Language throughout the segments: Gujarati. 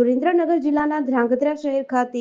સુરેન્દ્રનગર જિલ્લાના ધ્રાંગધ્રા શહેર ખાતે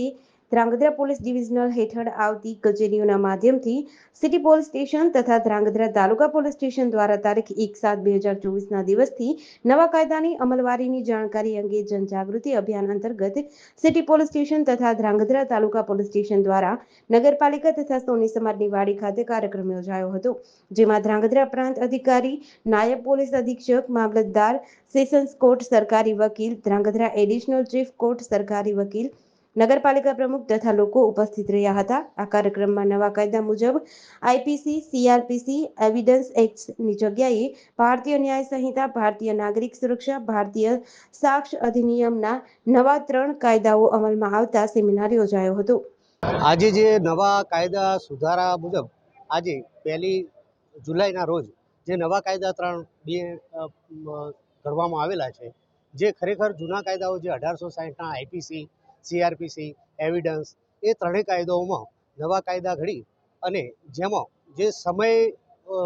ધ્રાંગધ્રા પોલીસ ડિવિઝનલ હેઠળ આવતી કચેરીઓના માધ્યમથી સિટી પોલીસ સ્ટેશન તથા ધ્રાંગધ્રા તાલુકા પોલીસ સ્ટેશન દ્વારા તારીખ એક સાત બે હજાર ચોવીસના દિવસથી નવા કાયદાની અમલવારીની જાણકારી અંગે જનજાગૃતિ અભિયાન અંતર્ગત સિટી પોલીસ સ્ટેશન તથા ધ્રાંગધ્રા તાલુકા પોલીસ સ્ટેશન દ્વારા નગરપાલિકા તથા સોની સમાજની વાડી ખાતે કાર્યક્રમ યોજાયો હતો, જેમાં ધ્રાંગધ્રા પ્રાંત અધિકારી, નાયબ પોલીસ અધિક્ષક, મામલતદાર, સેશન્સ કોર્ટ સરકારી વકીલ, ધ્રાંગધ્રા એડિશનલ ચીફ કોર્ટ સરકારી વકીલ નગરપાલિકા પ્રમુખ તથા લોકો ઉપસ્થિત રહ્યા હતા. આ કાર્યક્રમમાં નવા કાયદા મુજબ આઈપીસી, સીઆરપીસી, એવિડન્સ એક્ટની જગ્યાએ ભારતીય ન્યાય સંહિતા, ભારતીય નાગરિક સુરક્ષા, ભારતીય સાક્ષ અધિનિયમના નવા ત્રણ કાયદાઓ અમલમાં આવતા સેમિનાર યોજાયો હતો. આજે જે નવા કાયદા સુધારા મુજબ આજે પહેલી જુલાઈના રોજ જે નવા કાયદા ત્રણ બે કરવામાં આવેલા છે, જે ખરેખર જૂના કાયદાઓ જે અઢારસો સાહીઠના આઈપીસી સીઆરપીસી એવિડન્સ એ ત્રણેય કાયદાઓમાં નવા કાયદા ઘડી અને જેમાં જે સમય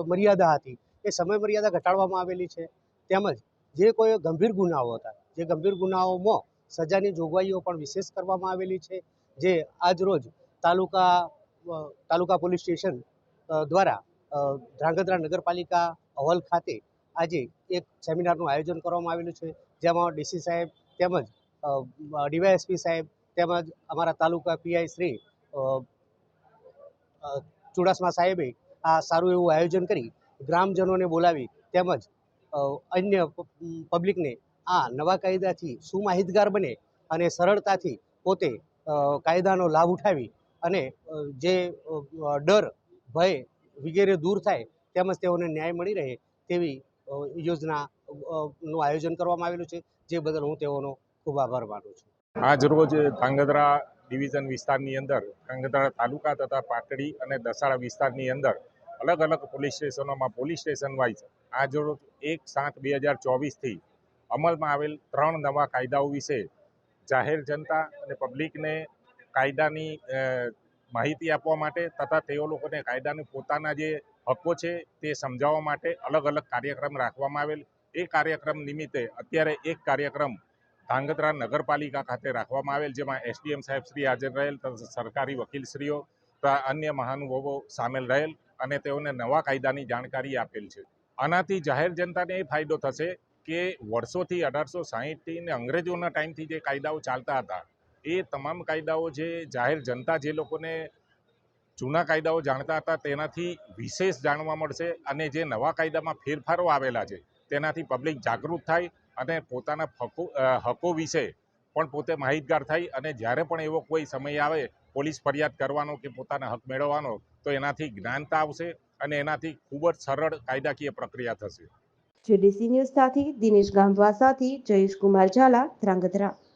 મર્યાદા હતી, એ સમય મર્યાદા ઘટાડવામાં આવેલી છે. તેમજ જે કોઈ ગંભીર ગુનાઓ હતા, જે ગંભીર ગુનાઓમાં સજાની જોગવાઈઓ પણ વિશેષ કરવામાં આવેલી છે. જે આજરોજ તાલુકા તાલુકા પોલીસ સ્ટેશન દ્વારા ધ્રાંગધ્રા નગરપાલિકા અહોલ ખાતે આજે એક સેમિનારનું આયોજન કરવામાં આવેલું છે. જેમાં ડીસી સાહેબ તેમજ ડીવાયએસપી સાહેબ તેમજ અમારા તાલુકા પીઆઈ શ્રી ચુડાસમા સાહેબે આ સારું એવું આયોજન કરી, ગ્રામજનોને બોલાવી તેમજ અન્ય પબ્લિકને આ નવા કાયદાથી સુમાહિતગાર બને અને સરળતાથી પોતે કાયદાનો લાભ ઉઠાવી અને જે ડર, ભય વગેરે દૂર થાય તેમજ તેઓને ન્યાય મળી રહે તેવી યોજના નું આયોજન કરવામાં આવેલું છે, જે બદલ હું તેઓનો ખૂબ આભાર માનું છું. આજ રોજ ધાંગધ્રા ડિવિઝન વિસ્તારની અંદર ધાંગધ્રા તાલુકા તથા પાટડી અને દસાડા વિસ્તારની અંદર અલગ અલગ પોલીસ સ્ટેશનોમાં, પોલીસ સ્ટેશન વાઇઝ આજ રોજ એક સાત બે હજાર ચોવીસથી અમલમાં આવેલ ત્રણ નવા કાયદાઓ વિશે જાહેર જનતા અને પબ્લિકને કાયદાની માહિતી આપવા માટે તથા તેઓ લોકોને કાયદાને પોતાના જે હકો છે તે સમજાવવા માટે અલગ અલગ કાર્યક્રમ રાખવામાં આવેલ. એ કાર્યક્રમ નિમિત્તે અત્યારે એક કાર્યક્રમ ધ્રાંગધ્રા નગરપાલિકા ખાતે રાખવામાં આવેલ, જેમાં એસડીએમ સાહેબ શ્રી હાજર રહેલ સરકારી વકીલશ્રીઓ તથા અન્ય મહાનુભાવો સામેલ રહેલ અને તેઓને નવા કાયદાની જાણકારી આપેલ છે. આનાથી જાહેર જનતાને એ ફાયદો થશે કે વર્ષોથી અઢારસો સાહીઠથી ને અંગ્રેજોના ટાઈમથી જે કાયદાઓ ચાલતા હતા, એ તમામ કાયદાઓ જે જાહેર જનતા જે લોકોને જૂના કાયદાઓ જાણતા હતા, તેનાથી વિશેષ જાણવા મળશે અને જે નવા કાયદામાં ફેરફારો આવેલા છે, તેનાથી પબ્લિક જાગૃત થાય અને પોતાના હકો હકો વિશે પણ પોતે માહિતગાર થાય અને જ્યારે પણ એવો કોઈ સમય આવે પોલીસ ફરિયાદ કરવાનો કે પોતાના હક મેળવવાનો, તો એનાથી જ્ઞાનતા આવશે અને એનાથી ખૂબ જ સરળ કાયદાકીય પ્રક્રિયા થશે. જેડીસી ન્યૂઝ સાથે દિનેશ ગામવા સાથે જયેશ કુમાર ઝાલા ધ્રાંગધ્રા.